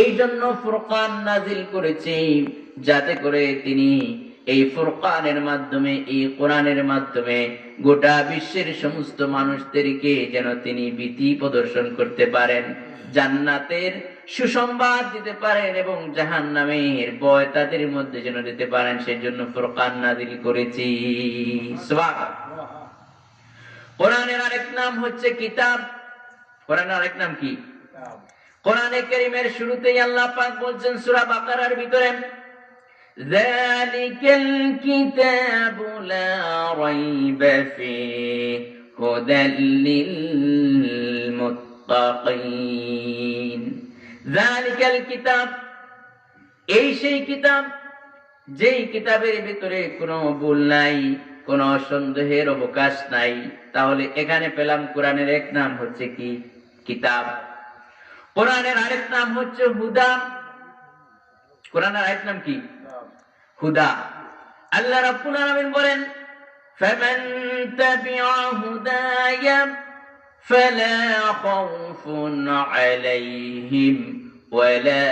এই জন্য ফুরকান নাজিল করেছি যাতে করে তিনি এই ফুরকানের মাধ্যমে, এই কোরআনের মাধ্যমে গোটা বিশ্বের সমস্ত মানুষদেরকে যেন তিনি ভীতি প্রদর্শন করতে পারেন, জান্নাতের সুসংবাদ দিতে পারেন এবং জাহান নামের ভয় তাদের মধ্যে যেন দিতে পারেন সেই জন্য ফুরকান নাজিল করেছি। কোরআনের আরেক নাম হচ্ছে কিতাব। কোরআনের আরেক নাম কি? কোরআনে কারীমের শুরুতেই আল্লাহ পাক বলছেন সূরা বাকারার ভিতরে ذلك الكتاب لا ريب فيه هدى للمتقين ذلك الكتاب এই সেই কিতাব যেই কিতাবের ভিতরে কোনো ভুল নাই কোনো সন্দেহের অবকাশ নাই তাহলে এখানে পেলাম কোরআনের এক নাম হচ্ছে কি কিতাব কোরআনের আরেক নাম হচ্ছে হুদা কোরআনের আরেক নাম কি হুদা আল্লাহ রাব্বুল আলামিন বলেন ফামান তাবিআ হুদায়া ফালা খাউফুন আলাইহিম ওয়ালা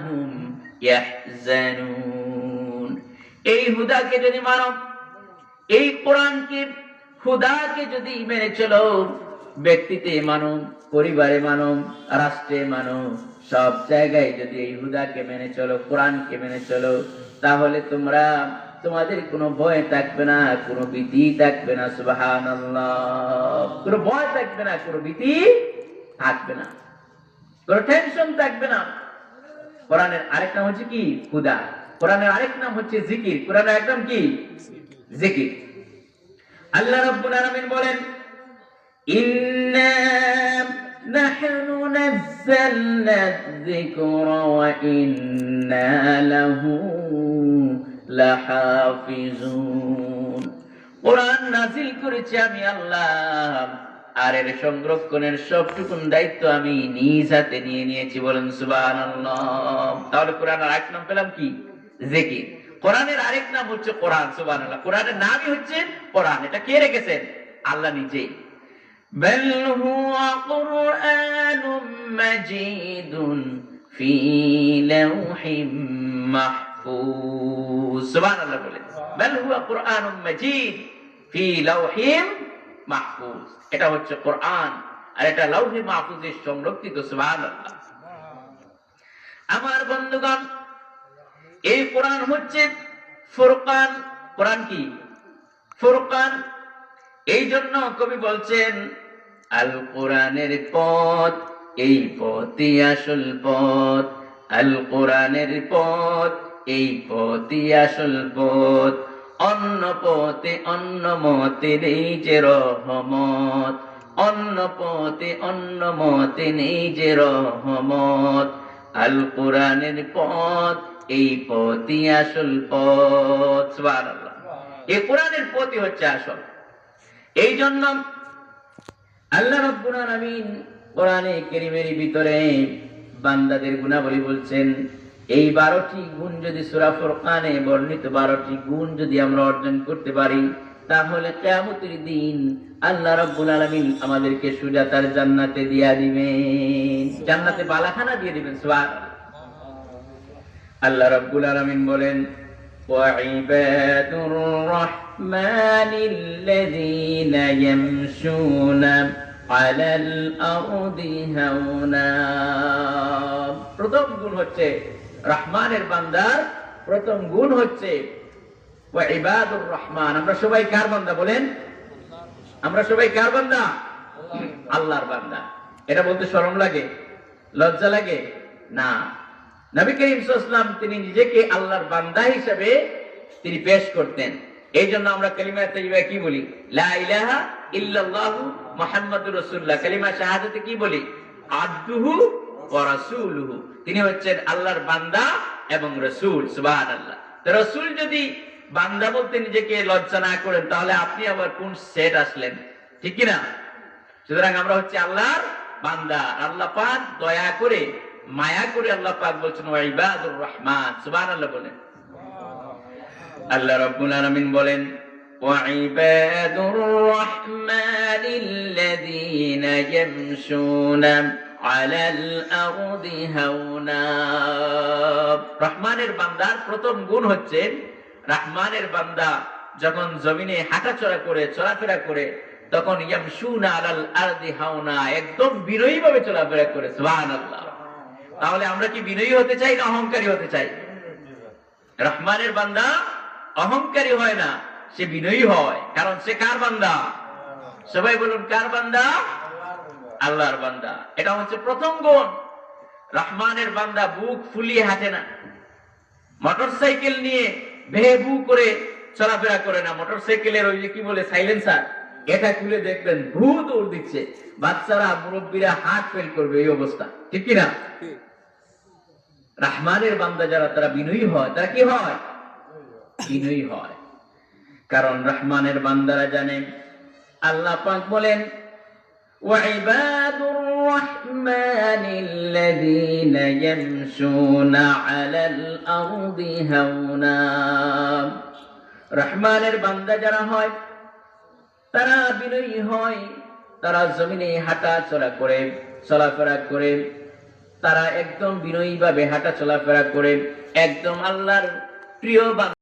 হুম ইয়াহজানুন এই হুদাকে যদি মানো, এই কোরআনকে হুদাকে যদি মেনে চলো ব্যক্তিতে মানো পরিবারে মানো রাষ্ট্রে মানো সব জায়গায় যদি এই হুদাকে মেনে চলো, কোরআনকে মেনে চলো, তাহলে তোমরা, তোমাদের কোনো ভয় থাকবে না, কোনো ভীতি থাকবে না সুবাহান কোনো ভয় থাকবে না, কোনো ভীতি থাকবে না। কোনো টেনশন থাকবে না। কোরআনের আরেক নাম হচ্ছে কি? হুদা। কোরআনের আরেক নাম হচ্ছে জিকির। কোরআনের এক নাম কি? জিকির। আল্লাহ রাব্বুল আলামিন বলেন যিকরা ওয়া ইন্না লাহু লাহাফিজুন কোরআন নাজিল করেছি আমি আল্লাহ। আর এর সংরক্ষণের সবটুকুন দায়িত্ব আমি নিজ হাতে নিয়ে নিয়েছি বলেন সুবহানাল্লাহ। তাহলে কোরআন আর এক নাম পেলাম কি? জিকির। কোরআনের আরেক নাম হচ্ছে কোরআন, সুবহানাল্লাহ। কোরআনের নামই হচ্ছে কোরআন। এটা কে রেখেছেন? আল্লাহ নিজেই। بل هو قرآن مجيد في لوح محفوظ سبحان الله বলেন بل هو قرآن مجيد في لوح মাহফুজ এটা হচ্ছে কোরআন আর এটা লৌহে মাহফুজের সংরক্ষিত সুবহানাল্লাহ আমার বন্ধুগণ এই কোরআন হচ্ছে ফুরকান কোরআন কি ফুরকান এই জন্য কবি বলছেন, আল কোরআনের পথ, এই পথই আসল পথ। আল কোরআনের পথ, এই পথই আসল পথ। অন্য পথে অন্য মতে নেই যে রহমত। অন্য পথে অন্য মতে নেই যে রহমত। আল কোরআনের পথ, এই পথই আসল পথ। এই কোরআনের পথই হচ্ছে আসল। এই জন্য আল্লাহ রাব্বুল আলামিন কোরআনে কারীমের ভিতরে বান্দাদের গুণাবলী বলছেন, এই বারোটি গুণ যদি সূরা ফুরকানে বর্ণিত বারোটি গুণ যদি আমরা অর্জন করতে পারি, তাহলে কিয়ামতের দিন আল্লাহ রাব্বুল আলামিন আমাদেরকে সুজাতার জান্নাতে দিয়া দিবেন। জান্নাতে বালাখানা দিয়ে দিবেন সুবহানাল্লাহ আল্লাহ রাব্বুল আলামিন বলেন وعباد الرحمن الذين يمشون على الأرض هونا প্রথম গুণ হচ্ছে রহমানের বান্দার প্রথম গুণ হচ্ছে ইবাদুর রহমান আমরা সবাই কার বান্দা বলেন আমরা সবাই কার বান্দা আল্লাহর বান্দা এটা বলতে শরম লাগে লজ্জা লাগে না নবী করিম সাল্লাম তিনি নিজেকে আল্লাহর বান্দা হিসেবে তিনি পেশ করতেন। এই জন্য আমরা কালিমা তাইবা কি বলি? ইল্লাল্লাহু কালিমা শাহাদাতে কি বলি? আব্দুহু ওয়া তিনি হচ্ছেন আল্লাহর বান্দা এবং রাসূল, সুবহানাল্লাহ। তো রাসূল যদি বান্দা বলতে নিজেকে লজ্জা না করেন, তাহলে আপনি আবার কোন সেট আসলেন? ঠিক কি না সুতরাং আমরা হচ্ছে আল্লাহর বান্দা। আল্লাহ পাক দয়া করে মায়া করে আল্লাহ পাক বলছেন ইবাদুর রহমান সুবহানাল্লাহ বলেন। আল্লাহ রাব্বুল আলামিন বলেন ওয়াইবাদুর রহমানিল্লাযীনা ইয়ামশুনা আলাল আরদি হাওনা রহমানের বান্দার প্রথম গুণ হচ্ছে, রহমানের বান্দা যখন জমিনে হাঁটাচলা করে, চলাফেরা করে, তখন ইয়ামশুনা আলাল আরদি হাওনা, একদম বিরয়ীভাবে চলাফেরা করে, সুবহানাল্লাহ। তাহলে আমরা কি বিনয়ী হতে চাই না অহংকারী হতে চাই? রহমানের বান্দা অহংকারী হয় না, সে বিনয়ী হয়। কারণ সে কার বান্দা? সবাই বলুন, কার বান্দা? আল্লাহর বান্দা। এটা হচ্ছে প্রথম গুণ। রহমানের বান্দা বুক ফুলিয়ে হাঁটে না। মোটর সাইকেল নিয়ে ভেবু করে চলাফেরা করে না। মোটর সাইকেলের ওই যে কি বলে, সাইলেন্সার, এটা খুলে দেখবেন ভূ দৌড় দিচ্ছে। বাচ্চারা, মুরব্বীরা হার্ট ফেল করবে এই অবস্থা। ঠিক কিনা? রহমানের বান্দা যারা তারা বিনয়ী হয় তারা কি হয় বিনয়ী হয় কারণ রহমানের বান্দারা জানেন আল্লাহ পাক বলেন وعباد الرحمن الذين يمشون على الأرض هونا রহমানের বান্দা যারা হয় তারা বিনয়ী হয় তারা জমিনে হাঁটা চলা করে চলাফেরা করে তারা একদম বিনয়ী ভাবে হাঁটা চলাফেরা করে একদম আল্লাহর প্রিয় বান্দা।